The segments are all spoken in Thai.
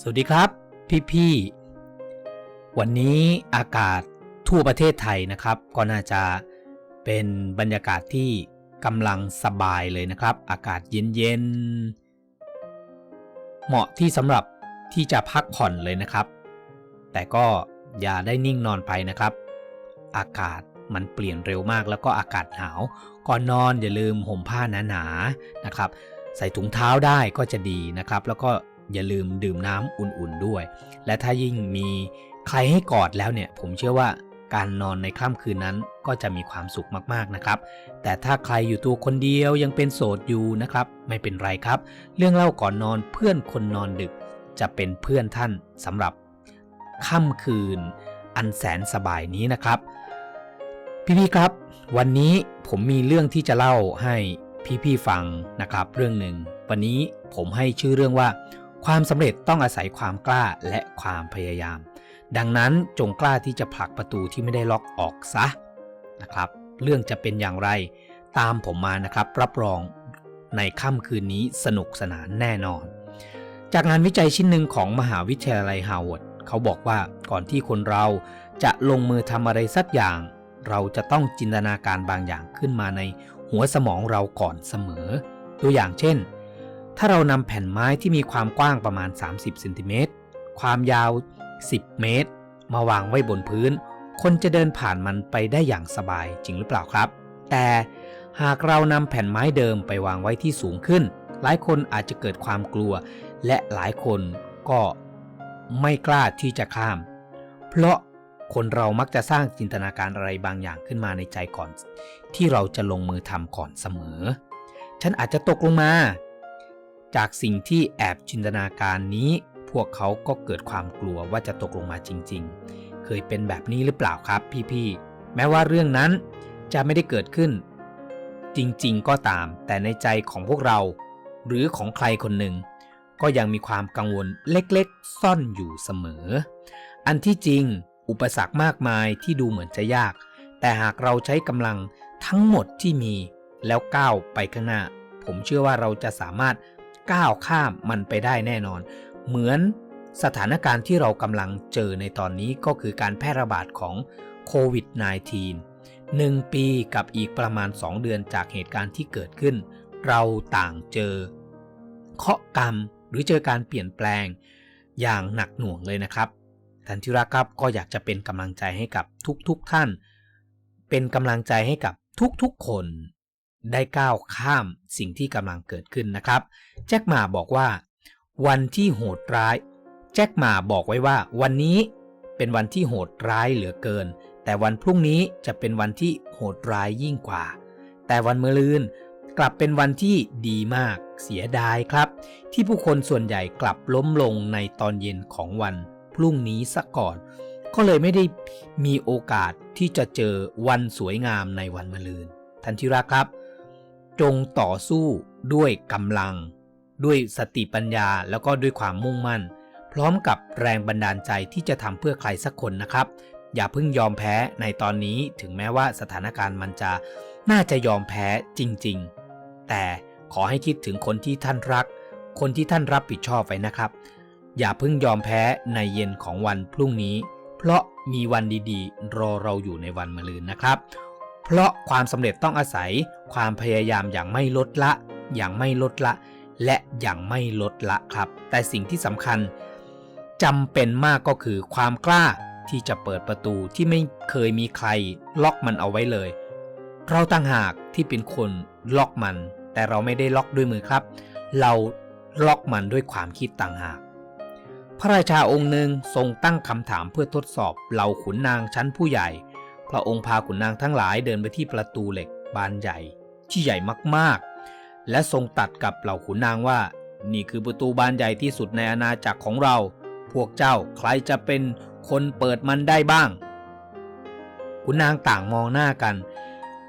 สวัสดีครับ พี่ๆ วันนี้อากาศทั่วประเทศไทยนะครับ ก็น่าจะเป็นบรรยากาศที่กำลังสบายเลยนะครับ อากาศเย็นๆ เหมาะที่สำหรับที่จะพักผ่อนเลยนะครับ แต่ก็อย่าได้นิ่งนอนไปนะครับ อากาศมันเปลี่ยนเร็วมากแล้วก็อากาศหนาวก่อนนอนอย่าลืมห่มผ้าหนาๆนะครับ ใส่ถุงเท้าได้ก็จะดีนะครับ แล้วก็ อย่าลืมดื่มน้ำอุ่นๆด้วย และถ้ายิ่งมีใครให้กอดแล้วเนี่ย ผมเชื่อว่าการนอนในค่ำคืนนั้นก็จะมีความสุขมากๆนะครับ แต่ถ้าใครอยู่ตัวคนเดียวยังเป็นโสดอยู่นะครับ ไม่เป็นไรครับ เรื่องเล่าก่อนนอนเพื่อนคนนอนดึก จะเป็นเพื่อนท่านสำหรับค่ำคืน อันแสนสบายนี้นะครับ พี่ๆครับ วันนี้ผมมีเรื่องที่จะเล่าให้พี่ๆฟังนะครับ เรื่องหนึ่งวันนี้ผมให้ชื่อเรื่องว่า ความสำเร็จต้องอาศัยความกล้าและความพยายาม ดังนั้นจงกล้าที่จะผลักประตูที่ไม่ได้ล็อกออกซะนะครับ เรื่องจะเป็นอย่างไร ตามผมมานะครับรับรองในค่ำคืนนี้สนุกสนานแน่นอน จากงานวิจัยชิ้นหนึ่งของมหาวิทยาลัยฮาวาดเขาบอกว่าก่อนที่คนเราจะลงมือทำอะไรสักอย่าง เราจะต้องจินตนาการบางอย่างขึ้นมาในหัวสมองเราก่อนเสมอ ตัวอย่างเช่น ถ้าเรานำแผ่นไม้ที่มีความกว้างประมาณ 30เซนติเมตรความยาว 10 เมตร มาวางไว้บนพื้น คนจะเดินผ่านมันไปได้อย่างสบายจริงหรือเปล่าครับ แต่หากเรานำแผ่นไม้เดิมไปวางไว้ที่สูงขึ้น หลายคนอาจจะเกิดความกลัว และหลายคนก็ไม่กล้าที่จะข้าม เพราะคนเรามักจะสร้างจินตนาการอะไรบางอย่างขึ้นมาในใจก่อน ที่เราจะลงมือทำก่อนเสมอ ฉันอาจจะตกลงมา จากสิ่งที่แอบจินตนาการนี้ พวกเขาก็เกิดความกลัวว่าจะตกลงมาจริง ๆ เคยเป็นแบบนี้หรือเปล่าครับพี่ๆ แม้ว่าเรื่องนั้นจะไม่ได้เกิดขึ้น จริงๆ ก็ตาม แต่ในใจของพวกเรา หรือของใครคนหนึ่ง ก็ยังมีความกังวลเล็กๆ ซ่อนอยู่เสมอ อันที่จริง อุปสรรคมากมายที่ดูเหมือนจะยาก แต่หากเราใช้กำลังทั้งหมดที่มีแล้วก้าวไปข้างหน้า ผมเชื่อว่าเราจะสามารถ ก้าวข้ามมันไปได้แน่นอน เหมือนสถานการณ์ที่เรากำลังเจอในตอนนี้ก็คือการแพร่ระบาดของโควิด -19 หนึ่งปีกับอีกประมาณ 2 เดือนจากเหตุการณ์ที่เกิดขึ้น เราต่างเจอเคาะกรรมหรือเจอการเปลี่ยนแปลงอย่างหนักหน่วงเลยนะครับท่านทีรักครับก็อยากจะเป็นกำลังใจให้กับทุกๆทท่าน เป็นกำลังใจให้กับทุกๆคน ได้ก้าวข้ามสิ่งที่กำลังเกิดขึ้นนะครับ แจ็คหมาบอกว่า วันที่โหดร้าย แจ็คหมาบอกไว้ว่า วันนี้เป็นวันที่โหดร้ายเหลือเกิน แต่วันพรุ่งนี้จะเป็นวันที่โหดร้ายยิ่งกว่า แต่วันเมื่อลืนกลับเป็นวันที่ดีมากเสียดายครับ ที่ผู้คนส่วนใหญ่กลับล้มลงในตอนเย็นของวันพรุ่งนี้ซะก่อน ก็เลยไม่ได้มีโอกาสที่จะเจอวันสวยงามในวันมะรืน ทันทีรักครับ จงต่อสู้ด้วยกำลัง ด้วยสติปัญญาแล้วก็ด้วยความมุ่งมั่น พร้อมกับแรงบันดาลใจที่จะทำเพื่อใครสักคนนะครับ อย่าเพิ่งยอมแพ้ในตอนนี้ถึงแม้ว่าสถานการณ์มันจะน่าจะยอมแพ้จริง ๆ แต่ขอให้คิดถึงคนที่ท่านรัก คนที่ท่านรับผิดชอบไว้นะครับ อย่าเพิ่งยอมแพ้ในเย็นของวันพรุ่งนี้ เพราะมีวันดีๆ รอเราอยู่ในวันมะรืนนะครับ เพราะความสำเร็จต้องอาศัยความพยายามอย่างไม่ลดละ อย่างไม่ลดละ และอย่างไม่ลดละครับ แต่สิ่งที่สำคัญจำเป็นมากก็คือความกล้าที่จะเปิดประตูที่ไม่เคยมีใครล็อกมันเอาไว้เลย เราต่างหากที่เป็นคนล็อกมัน แต่เราไม่ได้ล็อกด้วยมือครับ เราล็อกมันด้วยความคิดต่างหาก พระราชาองค์หนึ่งทรงตั้งคำถามเพื่อทดสอบเหล่าขุนนางชั้นผู้ใหญ่ พระองค์พาขุนนางทั้งหลายเดินไปที่ประตูเหล็กบานใหญ่ที่ใหญ่มากๆ และทรงตัดกับเหล่าขุนนางว่า นี่คือประตูบานใหญ่ที่สุดในอาณาจักรของเรา พวกเจ้าใครจะเป็นคนเปิดมันได้บ้าง ขุนนางต่างมองหน้ากัน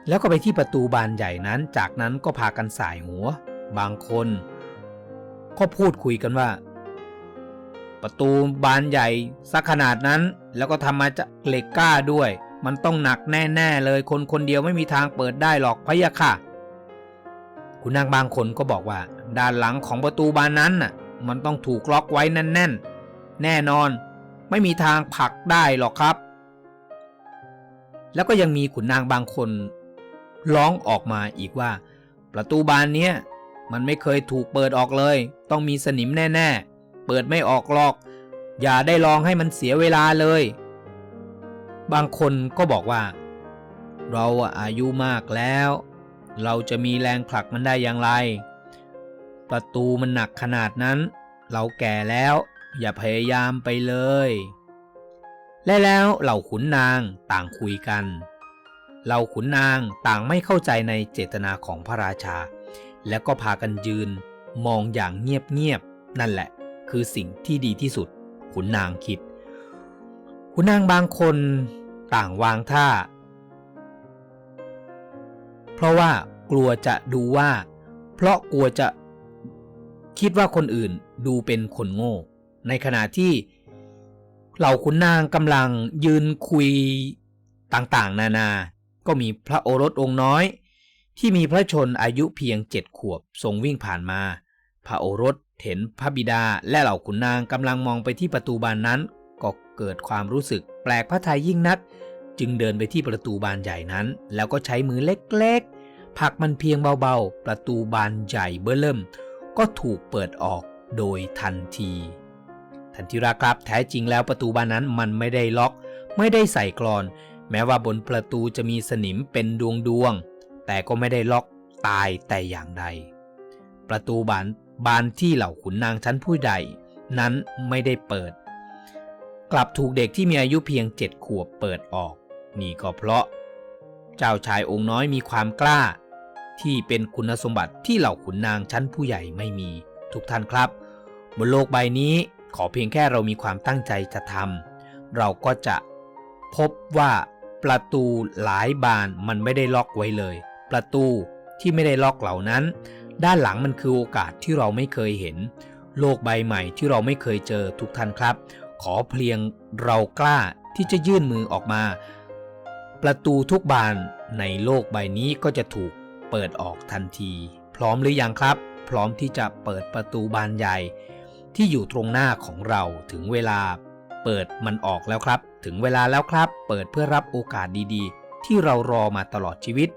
แล้วก็ไปที่ประตูบานใหญ่นั้น จากนั้นก็พากันสายหัว บางคน ก็พูดคุยกันว่า ประตูบานใหญ่สักขนาดนั้น แล้วก็ทำมาจากเหล็กกล้าด้วย มันต้องหนักแน่ๆเลยคนคนเดียวไม่มีทางเปิดได้หรอกพะยะค่ะ คุณนางบางคนก็บอกว่า ด้านหลังของประตูบานนั้นน่ะ มันต้องถูกล็อกไว้แน่นแน่นอน ไม่มีทางผลักได้หรอกครับ แล้วก็ยังมีขุนนางบางคนร้องออกมาอีกว่า ประตูบานเนี้ยมันไม่เคยถูกเปิดออกเลย ต้องมีสนิมแน่ ๆ เปิดไม่ออกหรอก อย่าได้ลองให้มันเสียเวลาเลย บางคนก็บอกว่า เราอายุมากแล้ว เราจะมีแรงผลักมันได้อย่างไร ประตูมันหนักขนาดนั้น เราแก่แล้วอย่าพยายามไปเลย และแล้วเหล่าขุนนางต่างคุยกัน เหล่าขุนนางต่างไม่เข้าใจในเจตนาของพระราชา แล้วก็พากันยืนมองอย่างเงียบๆนั่นแหละ คือสิ่งที่ดีที่สุดขุนนางคิด ขุนนางบางคนต่างวางท่า เพราะว่ากลัวจะดูว่า เพราะกลัวจะคิดว่าคนอื่นดูเป็นคนโง่ ในขณะที่เหล่าขุนนางกำลังยืนคุยต่างๆ นานา ก็มีพระโอรสองค์น้อย ที่มีพระชนอายุเพียงเจ็ดขวบทรงวิ่งผ่านมา พระโอรสเห็นพระบิดาและเหล่าขุนนางกำลังมองไปที่ประตูบานนั้น ก็เกิดความรู้สึกแปลกพระทัยยิ่งนัก จึงเดินไปที่ประตูบานใหญ่นั้น แล้วก็ใช้มือเล็กๆผลักมันเพียงเบาๆ ประตูบานใหญ่เบ้อเริ่ม ก็ถูกเปิดออกโดยทันที ทันทีราครับแท้จริงแล้วประตูบานนั้นมันไม่ได้ล็อก ไม่ได้ใส่กรอน แม้ว่าบนประตูจะมีสนิมเป็นดวงดวงๆแต่ก็ไม่ได้ล็อกตายแต่อย่างใด ประตูบานบานที่เหล่าขุนนางชั้นผู้ใด นั้นไม่ได้เปิด กลับถูกเด็กที่มีอายุเพียงเจ็ดขวบเปิดออก นี่ก็เพราะ เจ้าชายองค์น้อยมีความกล้า ที่เป็นคุณสมบัติที่เหล่าขุนนางชั้นผู้ใหญ่ไม่มี ทุกท่านครับ บนโลกใบนี้ขอเพียงแค่เรามีความตั้งใจจะทำเราก็จะพบว่าประตูหลายบานมันไม่ได้ล็อกไว้เลย ประตูที่ไม่ได้ล็อกเหล่านั้น ด้านหลังมันคือโอกาสที่เราไม่เคยเห็น โลกใบใหม่ที่เราไม่เคยเจอทุกท่านครับ ขอเพียงเรากล้าที่จะยื่นมือออกมา ประตูทุกบานในโลกใบนี้ก็จะถูกเปิดออกทันที พร้อมหรือยังครับ พร้อมที่จะเปิดประตูบานใหญ่ ที่อยู่ตรงหน้าของเราถึงเวลา เปิดมันออกแล้วครับ ถึงเวลาแล้วครับ เปิดเพื่อรับโอกาสดีๆ ที่เรารอมาตลอดชีวิต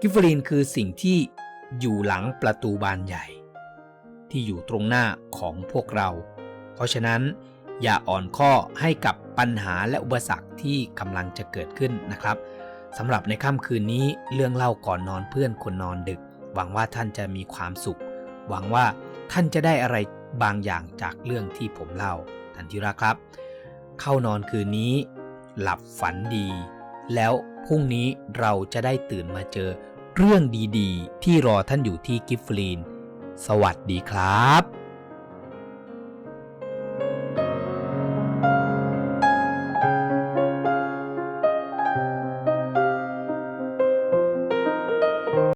กิฟฟอรีนคือสิ่งที่อยู่หลังประตูบานใหญ่ ที่อยู่ตรงหน้าของพวกเรา เพราะฉะนั้น อย่าอ่อนข้อให้กับปัญหาและอุปสรรคที่กำลังจะเกิดขึ้นนะครับสำหรับในค่ำคืนนี้เรื่องเล่าก่อนนอนเพื่อนคนนอนดึก หวังว่าท่านจะมีความสุข หวังว่าท่านจะได้อะไรบางอย่างจากเรื่องที่ผมเล่าทันทีละครับ เข้านอนคืนนี้ หลับฝันดี แล้วพรุ่งนี้เราจะได้ตื่นมาเจอเรื่องดีๆ ที่รอท่านอยู่ที่กิฟฟลีน สวัสดีครับ